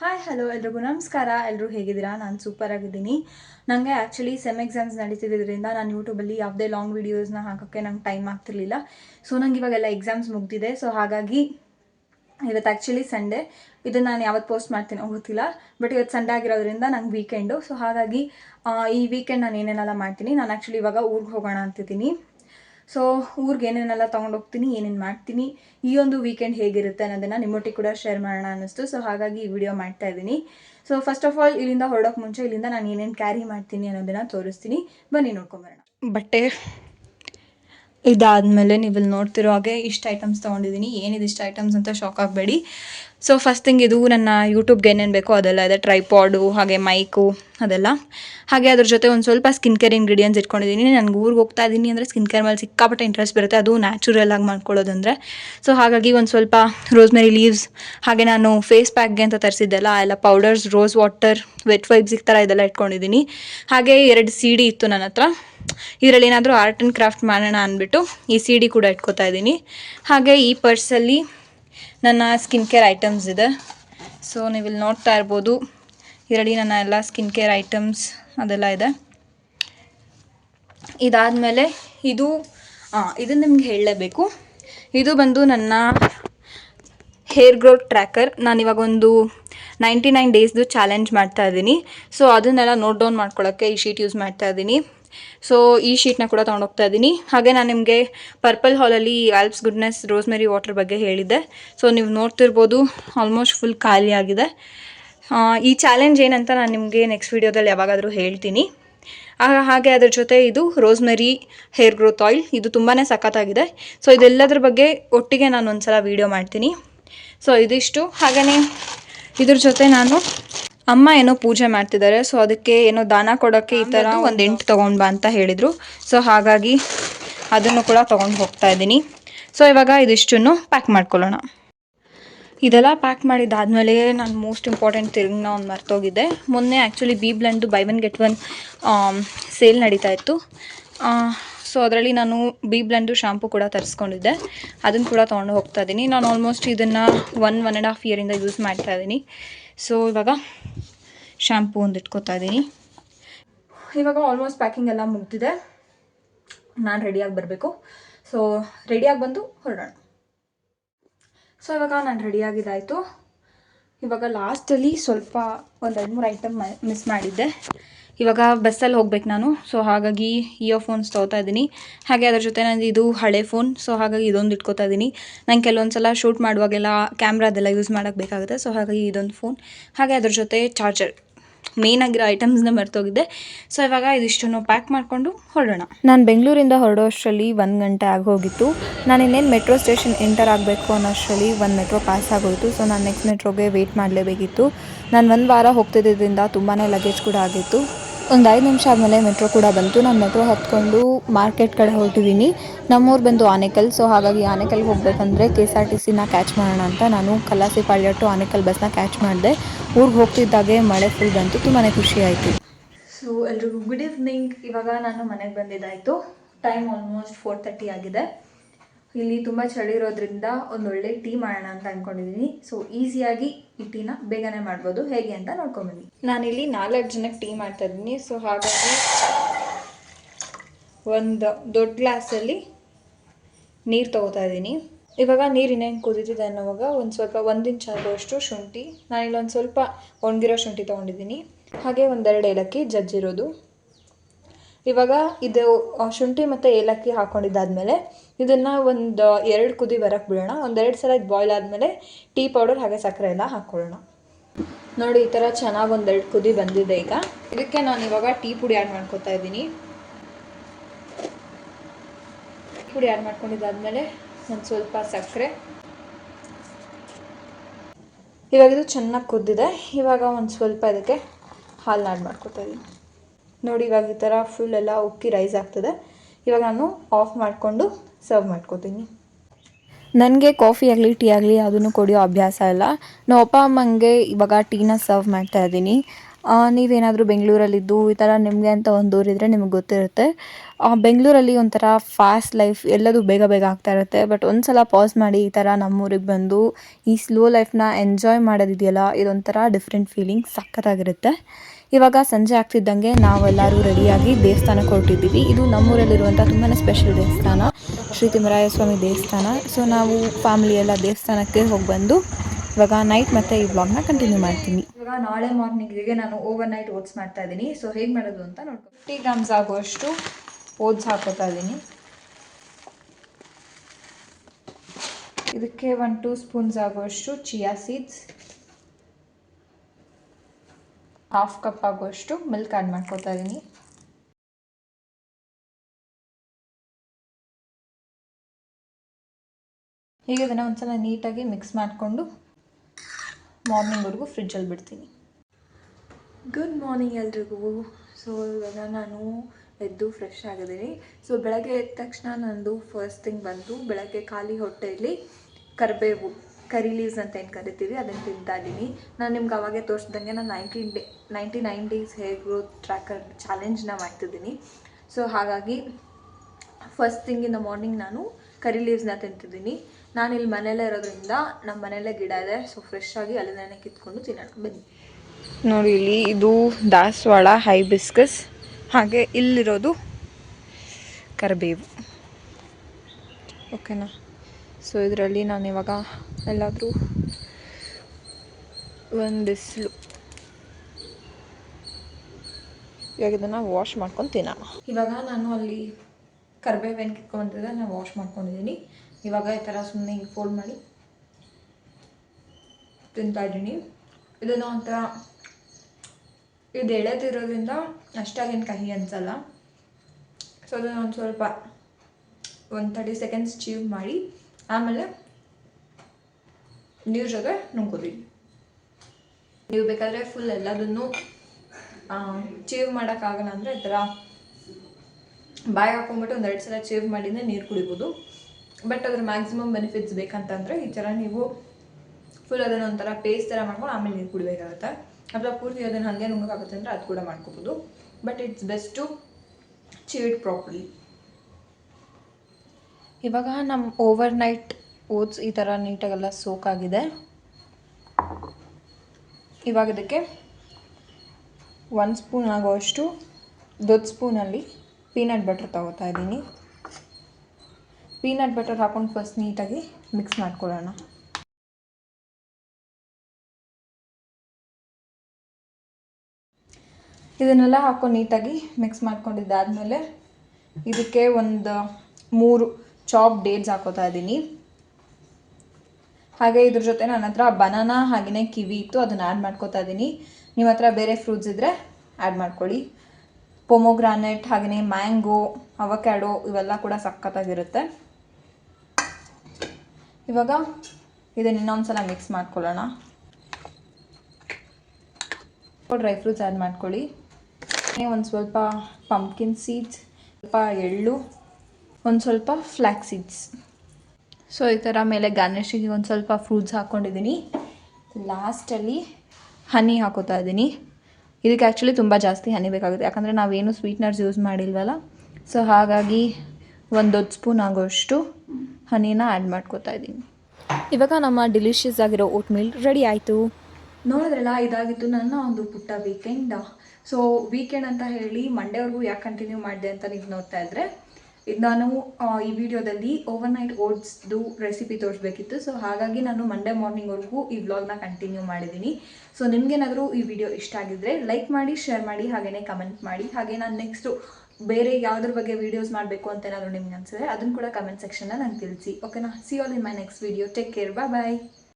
Hi hello ಎಲ್ರಿಗೂ ನಮಸ್ಕಾರ. ಎಲ್ಲರೂ ಹೇಗಿದ್ದೀರಾ? ನಾನು ಸೂಪರ್ ಆಗಿದ್ದೀನಿ. ನನಗೆ ಆ್ಯಕ್ಚುಲಿ ಸೆಮ್ ಎಕ್ಸಾಮ್ಸ್ ನಡೀತಿದ್ದರಿಂದ ನಾನು ಯೂಟ್ಯೂಬಲ್ಲಿ ಯಾವುದೇ ಲಾಂಗ್ ವೀಡಿಯೋಸ್ನ ಹಾಕೋಕ್ಕೆ ನಂಗೆ ಟೈಮ್ ಆಗ್ತಿರ್ಲಿಲ್ಲ. ಸೊ ನಂಗೆ ಇವಾಗೆಲ್ಲ ಎಕ್ಸಾಮ್ಸ್ ಮುಗ್ದಿದೆ. ಸೊ ಹಾಗಾಗಿ ಇವತ್ತು ಆ್ಯಕ್ಚುಲಿ ಸಂಡೇ ಇದನ್ನು ನಾನು ಯಾವತ್ತು ಪೋಸ್ಟ್ ಮಾಡ್ತೀನಿ ಗೊತ್ತಿಲ್ಲ. ಬಟ್ ಇವತ್ತು ಸಂಡೇ ಆಗಿರೋದ್ರಿಂದ ನಂಗೆ ವೀಕೆಂಡು ಸೊ ಹಾಗಾಗಿ ಈ ವೀಕೆಂಡ್ ನಾನು ಏನೇನೆಲ್ಲ ಮಾಡ್ತೀನಿ? ನಾನು ಆ್ಯಕ್ಚುಲಿ ಇವಾಗ ಊರಿಗೆ ಹೋಗೋಣ ಅಂತಿದ್ದೀನಿ. ಸೊ ಊರಿಗೆ ಏನೇನೆಲ್ಲ ತೊಗೊಂಡೋಗ್ತೀನಿ, ಏನೇನು ಮಾಡ್ತೀನಿ, ಈ ಒಂದು ವೀಕೆಂಡ್ ಹೇಗಿರುತ್ತೆ ಅನ್ನೋದನ್ನು ನಿಮ್ಮೊಟ್ಟಿಗೆ ಕೂಡ ಶೇರ್ ಮಾಡೋಣ ಅನ್ನಿಸ್ತು. ಸೊ ಹಾಗಾಗಿ ಈ ವಿಡಿಯೋ ಮಾಡ್ತಾ ಇದ್ದೀನಿ ಸೊ ಫಸ್ಟ್ ಆಫ್ ಆಲ್ ಇಲ್ಲಿಂದ ಹೊರಡೋಕೆ ಮುಂಚೆ ಇಲ್ಲಿಂದ ನಾನು ಏನೇನು ಕ್ಯಾರಿ ಮಾಡ್ತೀನಿ ಅನ್ನೋದನ್ನು ತೋರಿಸ್ತೀನಿ. ಬನ್ನಿ ನೋಡ್ಕೊಂಬರೋಣ ಬಟ್ಟೆ ಇದಾದಮೇಲೆ ನೀವು ಇಲ್ಲಿ ನೋಡ್ತಿರೋ ಹಾಗೆ ಇಷ್ಟು ಐಟಮ್ಸ್ ತೊಗೊಂಡಿದ್ದೀನಿ. ಏನಿದೆ ಇಷ್ಟು ಐಟಮ್ಸ್ ಅಂತ ಶಾಕ್ ಆಗಬೇಡಿ. ಸೊ ಫಸ್ಟ್ ಥಿಂಗ್ ಇದು ನನ್ನ ಯೂಟ್ಯೂಬ್ಗೆ ಏನೇನು ಬೇಕೋ ಅದೆಲ್ಲ ಇದೆ. ಟ್ರೈಪಾಡು ಹಾಗೆ ಮೈಕು ಅದೆಲ್ಲ. ಹಾಗೆ ಅದ್ರ ಜೊತೆ ಒಂದು ಸ್ವಲ್ಪ ಸ್ಕಿನ್ ಕೇರ್ ಇಂಗ್ರೀಡಿಯೆಂಟ್ಸ್ ಇಟ್ಕೊಂಡಿದ್ದೀನಿ. ನನಗೆ ಊರಿಗೆ ಹೋಗ್ತಾ ಇದ್ದೀನಿ ಅಂದರೆ ಸ್ಕಿನ್ ಕೇರ್ ಮೇಲೆ ಸಿಕ್ಕಾಪಟ್ಟೆ ಇಂಟ್ರೆಸ್ಟ್ ಬರುತ್ತೆ. ಅದು ನ್ಯಾಚುರಲ್ ಆಗಿ ಮಾಡ್ಕೊಳ್ಳೋದಂದರೆ. ಸೊ ಹಾಗಾಗಿ ಒಂದು ಸ್ವಲ್ಪ ರೋಸ್ಮೆರಿ ಲೀವ್ಸ್ ಹಾಗೆ ನಾನು ಫೇಸ್ ಪ್ಯಾಕ್ಗೆ ಅಂತ ತರಿಸಿದ್ದೆಲ್ಲ, ಎಲ್ಲ powders rose water wet wipes ಈ ಥರ ಇದೆಲ್ಲ ಇಟ್ಕೊಂಡಿದ್ದೀನಿ. ಹಾಗೆ ಎರಡು ಸಿ ಡಿ ಇತ್ತು ನನ್ನ ಹತ್ರ. ಇದರಲ್ಲಿ ಏನಾದರೂ ಆರ್ಟ್ ಆ್ಯಂಡ್ ಕ್ರಾಫ್ಟ್ ಮಾಡೋಣ ಅಂದ್ಬಿಟ್ಟು ಈ ಸಿ ಡಿ ಕೂಡ ಇಟ್ಕೋತಾ ಇದ್ದೀನಿ. ಹಾಗೆ ಈ ಪರ್ಸಲ್ಲಿ ನನ್ನ ಸ್ಕಿನ್ ಕೇರ್ ಐಟಮ್ಸ್ ಇದೆ. ಸೊ ನೀವು ಇಲ್ಲಿ ನೋಡ್ತಾ ಇರ್ಬೋದು. ಇದರಲ್ಲಿ ನನ್ನ ಎಲ್ಲ ಸ್ಕಿನ್ ಕೇರ್ ಐಟಮ್ಸ್ ಅದೆಲ್ಲ ಇದೆ. ಇದಾದಮೇಲೆ ಇದು ಇದು ನಿಮ್ಗೆ ಹೇಳಲೇಬೇಕು. ಇದು ಬಂದು ನನ್ನ ಹೇರ್ ಗ್ರೋತ್ ಟ್ರ್ಯಾಕರ್ ನಾನು ಇವಾಗ ಒಂದು ನೈಂಟಿ ನೈನ್ ಡೇಸ್ದು ಚಾಲೆಂಜ್ ಮಾಡ್ತಾ ಇದ್ದೀನಿ. ಸೊ ಅದನ್ನೆಲ್ಲ ನೋಟ್ ಡೌನ್ ಮಾಡ್ಕೊಳ್ಳೋಕ್ಕೆ ಈ ಶೀಟ್ ಯೂಸ್ ಮಾಡ್ತಾ ಇದ್ದೀನಿ. ಸೊ ಈ ಶೀಟ್ನ ಕೂಡ ತೊಗೊಂಡೋಗ್ತಾ ಇದ್ದೀನಿ. ಹಾಗೆ ನಾನು ನಿಮಗೆ ಪರ್ಪಲ್ ಹಾಲಲ್ಲಿ ಆಲ್ಪ್ಸ್ ಗುಡ್ನೆಸ್ ರೋಸ್ಮೆರಿ ವಾಟರ್ ಬಗ್ಗೆ ಹೇಳಿದ್ದೆ. ಸೊ ನೀವು ನೋಡ್ತಿರ್ಬೋದು ಆಲ್ಮೋಸ್ಟ್ ಫುಲ್ ಖಾಲಿ ಆಗಿದೆ. ಈ ಚಾಲೆಂಜ್ ಏನಂತ ನಾನು ನಿಮಗೆ ನೆಕ್ಸ್ಟ್ ವೀಡಿಯೋದಲ್ಲಿ ಯಾವಾಗಾದರೂ ಹೇಳ್ತೀನಿ. ಹಾಗೆ ಅದ್ರ ಜೊತೆ ಇದು ರೋಸ್ಮೆರಿ ಹೇರ್ ಗ್ರೋತ್ ಆಯಿಲ್ ಇದು ತುಂಬಾ ಸಖತ್ತಾಗಿದೆ. ಸೊ ಇದೆಲ್ಲದ್ರ ಬಗ್ಗೆ ಒಟ್ಟಿಗೆ ನಾನು ಒಂದ್ಸಲ ವೀಡಿಯೋ ಮಾಡ್ತೀನಿ. ಸೊ ಇದಿಷ್ಟು. ಹಾಗೆಯೇ ಇದ್ರ ಜೊತೆ ನಾನು ಅಮ್ಮ ಏನೋ ಪೂಜೆ ಮಾಡ್ತಿದ್ದಾರೆ ಸೊ ಅದಕ್ಕೆ ಏನೋ ದಾನ ಕೊಡೋಕ್ಕೆ ಈ ಥರ ಒಂದು ಎಂಟು ತೊಗೊಂಡು ಬಾ ಅಂತ ಹೇಳಿದರು. ಸೊ ಹಾಗಾಗಿ ಅದನ್ನು ಕೂಡ ತೊಗೊಂಡು ಹೋಗ್ತಾ ಇದ್ದೀನಿ. ಸೊ ಇವಾಗ ಇದಿಷ್ಟನ್ನು ಪ್ಯಾಕ್ ಮಾಡ್ಕೊಳ್ಳೋಣ. ಇದೆಲ್ಲ ಪ್ಯಾಕ್ ಮಾಡಿದ್ದಾದಮೇಲೆ ನಾನು ಮೋಸ್ಟ್ ಇಂಪಾರ್ಟೆಂಟ್ ತಿರುಗಿನ ಒಂದು ಮರ್ತೋಗಿದ್ದೆ ಮೊನ್ನೆ actually B blend buy one get one sale ನಡೀತಾ ಇತ್ತು. ಸೊ ಅದರಲ್ಲಿ ನಾನು ಬಿ ಬ್ಲೆಂಡು ಶಾಂಪು ಕೂಡ ತರಿಸ್ಕೊಂಡಿದ್ದೆ. ಅದನ್ನು ಕೂಡ ತೊಗೊಂಡು ಹೋಗ್ತಾ ಇದ್ದೀನಿ. ನಾನು ಆಲ್ಮೋಸ್ಟ್ ಇದನ್ನು ಒನ್ ಒನ್ ಆ್ಯಂಡ್ ಹಾಫ್ ಇಯರಿಂದ ಯೂಸ್ ಮಾಡ್ತಾ ಇದ್ದೀನಿ. ಸೊ ಇವಾಗ ಶ್ಯಾಂಪು ಒಂದು ಇಟ್ಕೋತಾ ಇದ್ದೀನಿ ಇವಾಗ ಆಲ್ಮೋಸ್ಟ್ ಪ್ಯಾಕಿಂಗ್ ಎಲ್ಲ ಮುಗ್ದಿದೆ. ನಾನು ರೆಡಿಯಾಗಿ ಬರಬೇಕು. ಸೊ ರೆಡಿಯಾಗಿ ಬಂದು ಹೊರಡೋಣ. ಸೊ ಇವಾಗ ನಾನು ರೆಡಿಯಾಗಿದ್ದಾಯಿತು ಇವಾಗ ಲಾಸ್ಟಲ್ಲಿ ಸ್ವಲ್ಪ ಒಂದು ಎರಡು ಮೂರು ಐಟಮ್ ಮಿಸ್ ಮಾಡಿದ್ದೆ. ಇವಾಗ ಬಸ್ಸಲ್ಲಿ ಹೋಗ್ಬೇಕು ನಾನು. ಸೊ ಹಾಗಾಗಿ ಇಯರ್ ಫೋನ್ಸ್ ತೊಗೋತಾ ಇದ್ದೀನಿ. ಹಾಗೆ ಅದ್ರ ಜೊತೆ ನಂದು ಇದು ಹಳೆ ಫೋನ್ ಸೊ ಹಾಗಾಗಿ ಇದೊಂದು ಇಟ್ಕೋತಾ ಇದ್ದೀನಿ. ನಂಗೆ ಕೆಲವೊಂದು ಸಲ ಶೂಟ್ ಮಾಡುವಾಗೆಲ್ಲ ಕ್ಯಾಮ್ರಾದೆಲ್ಲ ಯೂಸ್ ಮಾಡೋಕ್ಕೆ ಬೇಕಾಗುತ್ತೆ. ಸೊ ಹಾಗಾಗಿ ಇದೊಂದು ಫೋನ್ ಹಾಗೆ ಅದ್ರ ಜೊತೆ ಚಾರ್ಜರ್ ಮೇನ್ ಆಗಿರೋ ಐಟಮ್ಸ್ನ ಮರ್ತೋಗಿದ್ದೆ ಸೊ ಇವಾಗ ಇದಿಷ್ಟನ್ನು ಪ್ಯಾಕ್ ಮಾಡಿಕೊಂಡು ಹೊರಡೋಣ. ನಾನು ಬೆಂಗಳೂರಿಂದ ಹೊರಡೋ ಅಷ್ಟರಲ್ಲಿ ಒಂದು ಗಂಟೆ ಆಗೋಗಿತ್ತು ನಾನು ಇನ್ನೇನು ಮೆಟ್ರೋ ಸ್ಟೇಷನ್ ಎಂಟರ್ ಆಗಬೇಕು ಅನ್ನೋ ಅಷ್ಟರಲ್ಲಿ ಒಂದು ಮೆಟ್ರೋ ಪಾಸ್ ಆಗೋಯಿತು. ಸೊ ನಾನು ನೆಕ್ಸ್ಟ್ ಮೆಟ್ರೋಗೆ ವೆಯ್ಟ್ ಮಾಡಲೇಬೇಕಿತ್ತು. ನಾನು ಒಂದು ವಾರ ಹೋಗ್ತಿದ್ದರಿಂದ ತುಂಬಾ ಲಗೇಜ್ ಕೂಡ ಆಗಿತ್ತು. ಒಂದು ಐದು ನಿಮಿಷ ಆದಮೇಲೆ ಮೆಟ್ರೋ ಕೂಡ ಬಂತು. ನಾನು ಮೆಟ್ರೋ ಹತ್ಕೊಂಡು ಮಾರ್ಕೆಟ್ ಕಡೆ ಹೊರಟಿದ್ದೀನಿ ನಮ್ಮೂರು ಬಂದು ಆನೆಕಲ್ ಸೊ ಹಾಗಾಗಿ ಆನೆಕಲ್ಗೆ ಹೋಗ್ಬೇಕಂದ್ರೆ ಕೆ ಎಸ್ ಆರ್ ಟಿ ಸಿನ ಕ್ಯಾಚ್ ಮಾಡೋಣ ಅಂತ ನಾನು ಕಲಾಸಿ ಪಾಳ್ಯ ಟು ಆನೆಕಲ್ ಬಸ್ನ ಕ್ಯಾಚ್ ಮಾಡಿದೆ. ಊರಿಗೆ ಹೋಗ್ತಿದ್ದಾಗೆ ಮಳೆ ಫುಲ್ ಬಂತು ತುಂಬಾ ಖುಷಿ ಆಯಿತು. ಸೊ ಎಲ್ರಿಗೂ ಗುಡ್ ಈವ್ನಿಂಗ್ ಇವಾಗ ನಾನು ಮನೆಗೆ ಬಂದಿದ್ದಾಯಿತು. ಟೈಮ್ ಆಲ್ಮೋಸ್ಟ್ ಫೋರ್ ತರ್ಟಿ ಆಗಿದೆ. ಇಲ್ಲಿ ತುಂಬ ಚಳಿ ಇರೋದ್ರಿಂದ ಒಂದು ಒಳ್ಳೆ ಟೀ ಮಾಡೋಣ ಅಂತ ಅಂದ್ಕೊಂಡಿದ್ದೀನಿ ಸೊ ಈಸಿಯಾಗಿ ಈ ಟೀನ ಬೇಗನೆ ಮಾಡ್ಬೋದು. ಹೇಗೆ ಅಂತ ನೋಡ್ಕೊಂಬನ್ನಿ. ನಾನಿಲ್ಲಿ ನಾಲ್ಕು ಜನಕ್ಕೆ ಟೀ ಮಾಡ್ತಾ ಇದ್ದೀನಿ ಸೊ ಹಾಗಾಗಿ ಒಂದು ದೊಡ್ಡ ಗ್ಲಾಸಲ್ಲಿ ನೀರು ತೊಗೋತಾ ಇದ್ದೀನಿ ಇವಾಗ ನೀರು ಇನ್ನೇನು ಕುದೀತಿದೆ ಅನ್ನೋವಾಗ ಒಂದು ಸ್ವಲ್ಪ ಒಂದು ಇಂಚ್ ಆಗುವಷ್ಟು ಶುಂಠಿ. ನಾನಿಲ್ಲಿ ಒಂದು ಸ್ವಲ್ಪ ಒಣಗಿರೋ ಶುಂಠಿ ತೊಗೊಂಡಿದ್ದೀನಿ. ಹಾಗೆ ಒಂದೆರಡು ಏಲಕ್ಕಿ ಜಜ್ಜಿರೋದು. ಇವಾಗ ಇದು ಶುಂಠಿ ಮತ್ತು ಏಲಕ್ಕಿ ಹಾಕ್ಕೊಂಡಿದ್ದಾದಮೇಲೆ ಇದನ್ನು ಒಂದು ಎರಡು ಕುದಿ ಬರೋಕ್ಕೆ ಬಿಡೋಣ. ಒಂದೆರಡು ಸಲ ಇದು ಬಾಯ್ಲ್ ಆದಮೇಲೆ ಟೀ ಪೌಡರ್ ಹಾಗೆ ಸಕ್ಕರೆ ಎಲ್ಲ ಹಾಕ್ಕೊಳ್ಳೋಣ ನೋಡಿ, ಈ ಥರ ಚೆನ್ನಾಗಿ ಒಂದೆರಡು ಕುದಿ ಬಂದಿದೆ ಈಗ. ಇದಕ್ಕೆ ನಾನು ಇವಾಗ ಟೀ ಪುಡಿ ಆ್ಯಡ್ ಮಾಡ್ಕೊತಾ ಇದ್ದೀನಿ. ಟೀ ಪುಡಿ ಆ್ಯಡ್ ಮಾಡ್ಕೊಂಡಿದ್ದಾದಮೇಲೆ ಒಂದು ಸ್ವಲ್ಪ ಸಕ್ಕರೆ. ಇವಾಗ ಇದು ಚೆನ್ನಾಗಿ ಕುದ್ದಿದೆ. ಇವಾಗ ಒಂದು ಸ್ವಲ್ಪ ಇದಕ್ಕೆ ಹಾಲು ಆ್ಯಡ್ ಮಾಡ್ಕೊತಾ ಇದ್ದೀನಿ. ನೋಡಿ, ಇವಾಗ ಈ ಥರ ಫುಲ್ ಎಲ್ಲ ಉಕ್ಕಿ ರೈಸ್ ಆಗ್ತದೆ. ಇವಾಗ ನಾನು ಆಫ್ ಮಾಡಿಕೊಂಡು ಸರ್ವ್ ಮಾಡ್ಕೋತೀನಿ. ನನಗೆ ಕಾಫಿ ಆಗಲಿ ಟೀ ಆಗಲಿ ಅದನ್ನು ಕುಡಿಯೋ ಅಭ್ಯಾಸ ಇಲ್ಲ. ನಾವು ಅಪ್ಪ ಅಮ್ಮಂಗೆ ಇವಾಗ ಟೀನ ಸರ್ವ್ ಮಾಡ್ತಾ ಇದ್ದೀನಿ. ನೀವೇನಾದರೂ ಬೆಂಗಳೂರಲ್ಲಿದ್ದು ಈ ಥರ ನಿಮಗೆ ಅಂತ ಒಂದು ಊರಿದ್ರೆ ನಿಮಗೆ ಗೊತ್ತಿರುತ್ತೆ. ಬೆಂಗಳೂರಲ್ಲಿ ಒಂಥರ ಫಾಸ್ಟ್ ಲೈಫ್ ಎಲ್ಲದೂ ಬೇಗ ಬೇಗ ಆಗ್ತಾ ಇರುತ್ತೆ. ಬಟ್ ಒಂದು ಸಲ ಪಾಸ್ ಮಾಡಿ ಈ ಥರ ನಮ್ಮೂರಿಗೆ ಬಂದು ಈ ಸ್ಲೋ ಲೈಫ್ನ ಎಂಜಾಯ್ ಮಾಡೋದಿದೆಯಲ್ಲ, ಇದೊಂಥರ ಡಿಫ್ರೆಂಟ್ ಫೀಲಿಂಗ್ ಸಖತ್ತಾಗಿರುತ್ತೆ. ಇವಾಗ ಸಂಜೆ ಆಗ್ತಿದ್ದಂಗೆ ನಾವೆಲ್ಲರೂ ರೆಡಿಯಾಗಿ ದೇವಸ್ಥಾನಕ್ಕೆ ಹೊರಟಿದ್ದೀವಿ. ಇದು ನಮ್ಮೂರಲ್ಲಿರುವಂಥ ತುಂಬಾ ಸ್ಪೆಷಲ್ ದೇವಸ್ಥಾನ, ಶ್ರೀ ತಿಮ್ಮರಾಯ ಸ್ವಾಮಿ ದೇವಸ್ಥಾನ. ಸೊ ನಾವು ಫ್ಯಾಮಿಲಿ ಎಲ್ಲ ದೇವಸ್ಥಾನಕ್ಕೆ ಹೋಗಿ ಬಂದು ಇವಾಗ ನೈಟ್ ಮತ್ತೆ ಈ ಬ್ಲಾಗ್ನ ಕಂಟಿನ್ಯೂ ಮಾಡ್ತೀನಿ. ಇವಾಗ ನಾಳೆ ಮಾರ್ನಿಂಗಿಗೆ ನಾನು ಓವರ್ ನೈಟ್ ಓಟ್ಸ್ ಮಾಡ್ತಾ ಇದ್ದೀನಿ. ಸೊ ಹೇಗೆ ಮಾಡೋದು ಅಂತ ನೋಡ್ಕೊ ಫಿಫ್ಟಿ ಗ್ರಾಮ್ಸ್ ಆಗುವಷ್ಟು ಓಟ್ಸ್ ಹಾಕೋತಾ ಇದ್ದೀನಿ. ಇದಕ್ಕೆ ಒನ್ ಟೂ ಸ್ಪೂನ್ಸ್ ಆಗುವಷ್ಟು ಚಿಯಾ ಸೀಡ್ಸ್ ಹಾಫ್ ಕಪ್ ಆಗುವಷ್ಟು ಮಿಲ್ಕ್ ಆ್ಯಡ್ ಮಾಡ್ಕೊತಾ ಇದ್ದೀನಿ ಹೀಗೆ ಅದನ್ನು ಒಂದ್ಸಲ ನೀಟಾಗಿ ಮಿಕ್ಸ್ ಮಾಡಿಕೊಂಡು ಮಾರ್ನಿಂಗ್ವರೆಗೂ ಫ್ರಿಜ್ಜಲ್ಲಿ ಬಿಡ್ತೀನಿ. ಗುಡ್ ಮಾರ್ನಿಂಗ್ ಎಲ್ರಿಗೂ. ಸೊ ಇವಾಗ ನಾನು ಎದ್ದು ಫ್ರೆಶ್ ಆಗಿದ್ದೀನಿ. ಸೊ ಬೆಳಗ್ಗೆ ಎದ್ದ ತಕ್ಷಣ ನಂದು ಫಸ್ಟ್ ಥಿಂಗ್ ಬಂತು. ಬೆಳಗ್ಗೆ ಖಾಲಿ ಹೊಟ್ಟೆಯಲ್ಲಿ ಕರಿಬೇವು. ಕರಿ ಲೀವ್ಸ್ ಅಂತ ಏನು ಕರಿತೀವಿ, ಅದನ್ನು ತಿಂತಾ ಇದ್ದೀನಿ ನಾನು ನಿಮ್ಗೆ ಅವಾಗೆ ತೋರಿಸ್ದಂಗೆ ನಾನು nineteen day ninety nine days hair growth tracker ಚಾಲೆಂಜ್ನ ಮಾಡ್ತಿದ್ದೀನಿ ಸೊ ಹಾಗಾಗಿ first thing in the morning ನಾನು ಕರಿ ಲೀವ್ಸ್ನ ತಿಂತಿದ್ದೀನಿ ನಾನು ಇಲ್ಲಿ ಮನೆಯಲ್ಲೇ ಇರೋದ್ರಿಂದ ನಮ್ಮ ಮನೆಯಲ್ಲೇ ಗಿಡ ಇದೆ ಸೊ ಫ್ರೆಶ್ ಆಗಿ ಅಲ್ಲಿಂದನೇ ಕಿತ್ಕೊಂಡು ತಿನ್ನೋಣ, ಬನ್ನಿ. ನೋಡಿ, ಇಲ್ಲಿ ಇದು ದಾಸವಾಳ ಹೈಬಿಸ್ಕಸ್ ಹಾಗೆ ಇಲ್ಲಿರೋದು ಕರಿಬೇವು. ಓಕೆನಾ ಸೊ ಇದರಲ್ಲಿ ನಾನು ಇವಾಗ ಎಲ್ಲಾದರೂ ಒಂದು ಬಿಸಿಲು ಇವಾಗ ಇದನ್ನು ವಾಶ್ ಮಾಡ್ಕೊಂಡು ತಿನ್ನೋಣ ಇವಾಗ ನಾನು ಅಲ್ಲಿ ಕರ್ಬೇವೇನು ಕಿತ್ಕೊಂಡಿದ್ದೆ ನಾನು ವಾಶ್ ಮಾಡ್ಕೊಂಡಿದ್ದೀನಿ ಇವಾಗ ಈ ಥರ ಸುಮ್ಮನೆ ಹಿಂಗೆ ಫೋಲ್ಡ್ ಮಾಡಿ ತಿಂತಾ ಇದ್ದೀನಿ ಇದನ್ನು ಒಂಥರ ಇದು ಎಳೆದಿರೋದ್ರಿಂದ ಅಷ್ಟಾಗೇನು ಕಹಿ ಅನಿಸಲ್ಲ ಸೊ ಅದನ್ನು ಒಂದು ಸ್ವಲ್ಪ ಒಂದು ತರ್ಟಿ ಸೆಕೆಂಡ್ಸ್ ಚೀವ್ ಮಾಡಿ ಆಮೇಲೆ ನೀರು ಜೊತೆ ನುಂಗ್ಕೋತೀನಿ ನೀವು ಬೇಕಾದರೆ ಫುಲ್ ಎಲ್ಲದನ್ನು ಚೀವ್ ಮಾಡೋಕ್ಕಾಗಲ್ಲ ಅಂದರೆ ಈ ಥರ ಬಾಯಿ ಹಾಕೊಂಡ್ಬಿಟ್ಟು ಒಂದೆರಡು ಸಲ ಚೇವ್ ಮಾಡಿನೇ ನೀರು ಕುಡಿಬೋದು. ಬಟ್ ಅದ್ರ ಮ್ಯಾಕ್ಸಿಮಮ್ ಬೆನಿಫಿಟ್ಸ್ ಬೇಕಂತಂದರೆ ಈ ಥರ ನೀವು ಫುಲ್ ಅದನ್ನು ಒಂಥರ ಪೇಸ್ಟ್ ಥರ ಮಾಡ್ಕೊಂಡು ಆಮೇಲೆ ನೀರು ಕುಡಿಬೇಕಾಗುತ್ತೆ. ಅಥವಾ ಪೂರ್ತಿ ಅದನ್ನು ಹಾಗೆ ನುಂಗೋಕ್ಕಾಗುತ್ತೆ ಅಂದರೆ ಅದು ಕೂಡ ಮಾಡ್ಕೋಬೋದು. But it's best to chewed properly ಇವಾಗ ನಮ್ಮ ಓವರ್ ನೈಟ್ ಓಟ್ಸ್ ಈ ಥರ ನೀಟಾಗೆಲ್ಲ ಸೋಕಾಗಿದೆ. ಇವಾಗ ಇದಕ್ಕೆ ಒಂದು ಸ್ಪೂನ್ ಆಗೋಷ್ಟು ದೊಡ್ಡ ಸ್ಪೂನಲ್ಲಿ ಪೀನಟ್ ಬಟರ್ ತಗೋತಾ ಇದ್ದೀನಿ. ಪೀನಟ್ ಬಟರ್ ಹಾಕೊಂಡು ಫಸ್ಟ್ ನೀಟಾಗಿ ಮಿಕ್ಸ್ ಮಾಡ್ಕೊಳ್ಳೋಣ. ಇದನ್ನೆಲ್ಲ ಹಾಕೊಂಡು ನೀಟಾಗಿ ಮಿಕ್ಸ್ ಮಾಡ್ಕೊಂಡಿದ್ದಾದಮೇಲೆ ಇದಕ್ಕೆ ಒಂದು ಮೂರು ಚಾಪ್ ಡೇಟ್ಸ್ ಹಾಕೋತಾ ಇದ್ದೀನಿ. ಹಾಗೆ ಇದ್ರ ಜೊತೆ ನನ್ನ ಹತ್ರ ಬನಾನಾ ಹಾಗೆಯೇ ಕಿವಿ ಇತ್ತು, ಅದನ್ನು ಆ್ಯಡ್ ಮಾಡ್ಕೋತಾ ಇದ್ದೀನಿ ನಿಮ್ಮ ಹತ್ರ ಬೇರೆ ಫ್ರೂಟ್ಸ್ ಇದ್ದರೆ ಆ್ಯಡ್ ಮಾಡ್ಕೊಳ್ಳಿ. ಪೊಮೊಗ್ರಾನೆಟ್ ಹಾಗೆಯೇ ಮ್ಯಾಂಗೋ ಅವಕ್ಯಾಡೋ ಇವೆಲ್ಲ ಕೂಡ ಸಖತ್ತಾಗಿರುತ್ತೆ. ಇವಾಗ ಇದನ್ನು ಇನ್ನೊಂದು ಸಲ ಮಿಕ್ಸ್ ಮಾಡ್ಕೊಳ್ಳೋಣ ಡ್ರೈ ಫ್ರೂಟ್ಸ್ ಆ್ಯಡ್ ಮಾಡ್ಕೊಳ್ಳಿ. ಒಂದು ಸ್ವಲ್ಪ ಪಂಪ್ಕಿನ್ ಸೀಡ್ಸ್ ಸ್ವಲ್ಪ ಎಳ್ಳು, ಒಂದು ಸ್ವಲ್ಪ ಫ್ಲ್ಯಾಕ್ ಸೀಡ್ಸ್ ಸೊ ಈ ಥರ ಮೇಲೆ ಗಾರ್ನಿಷಿಗೆ ಒಂದು ಸ್ವಲ್ಪ ಫ್ರೂಟ್ಸ್ ಹಾಕ್ಕೊಂಡಿದ್ದೀನಿ ಲಾಸ್ಟಲ್ಲಿ ಹನಿ ಹಾಕೋತಾ ಇದ್ದೀನಿ ಇದಕ್ಕೆ ಆ್ಯಕ್ಚುಲಿ ತುಂಬ ಜಾಸ್ತಿ ಹನಿ ಬೇಕಾಗುತ್ತೆ. ಯಾಕಂದರೆ ನಾವೇನು ಸ್ವೀಟ್ನರ್ಸ್ ಯೂಸ್ ಮಾಡಿಲ್ವಲ್ಲ? ಸೊ ಹಾಗಾಗಿ ಒಂದು ಹೊತ್ತು ಸ್ಪೂನ್ ಆಗೋಷ್ಟು ಹನಿನ ಆ್ಯಡ್ ಮಾಡ್ಕೋತಾ ಇದ್ದೀನಿ ಇವಾಗ ನಮ್ಮ ಡಿಲಿಷಿಯಸ್ ಆಗಿರೋ ಓಟ್ ಮೀಲ್ ರೆಡಿ ಆಯಿತು. ನೋಡಿದ್ರಲ್ಲ ಇದಾಗಿತ್ತು ನನ್ನ ಒಂದು ಪುಟ್ಟ ವೀಕೆಂಡ್ ಸೊ ವೀಕೆಂಡ್ ಅಂತ ಹೇಳಿ ಮಂಡೇವರೆಗೂ ಯಾಕೆ ಕಂಟಿನ್ಯೂ ಮಾಡಿದೆ ಅಂತ ನೀವು ನೋಡ್ತಾ ಇದ್ರೆ ಇದು ನಾನು ಈ ವಿಡಿಯೋದಲ್ಲಿ ಓವರ್ ನೈಟ್ ಓಟ್ಸ್ದು ರೆಸಿಪಿ ತೋರಿಸ್ಬೇಕಿತ್ತು. ಸೊ ಹಾಗಾಗಿ ನಾನು ಮಂಡೇ ಮಾರ್ನಿಂಗ್ವರೆಗೂ ಈ ವ್ಲಾಗ್ನ ಕಂಟಿನ್ಯೂ ಮಾಡಿದ್ದೀನಿ. ಸೊ ನಿಮಗೇನಾದರೂ ಈ ವಿಡಿಯೋ ಇಷ್ಟ ಆಗಿದ್ದರೆ ಲೈಕ್ ಮಾಡಿ ಶೇರ್ ಮಾಡಿ ಹಾಗೆಯೇ ಕಮೆಂಟ್ ಮಾಡಿ. ಹಾಗೆ ನಾನು ನೆಕ್ಸ್ಟು ಬೇರೆ ಯಾವುದ್ರ ಬಗ್ಗೆ ವೀಡಿಯೋಸ್ ಮಾಡಬೇಕು ಅಂತ ಏನಾದರೂ ನಿಮ್ಗೆ ಅನ್ಸಿದ್ರೆ ಅದನ್ನು ಕೂಡ ಕಮೆಂಟ್ ಸೆಕ್ಷನ್ನ ನಾನು ತಿಳಿಸಿ. ಓಕೆನಾ see all in my next video take care ಬಾ ಬಾಯ್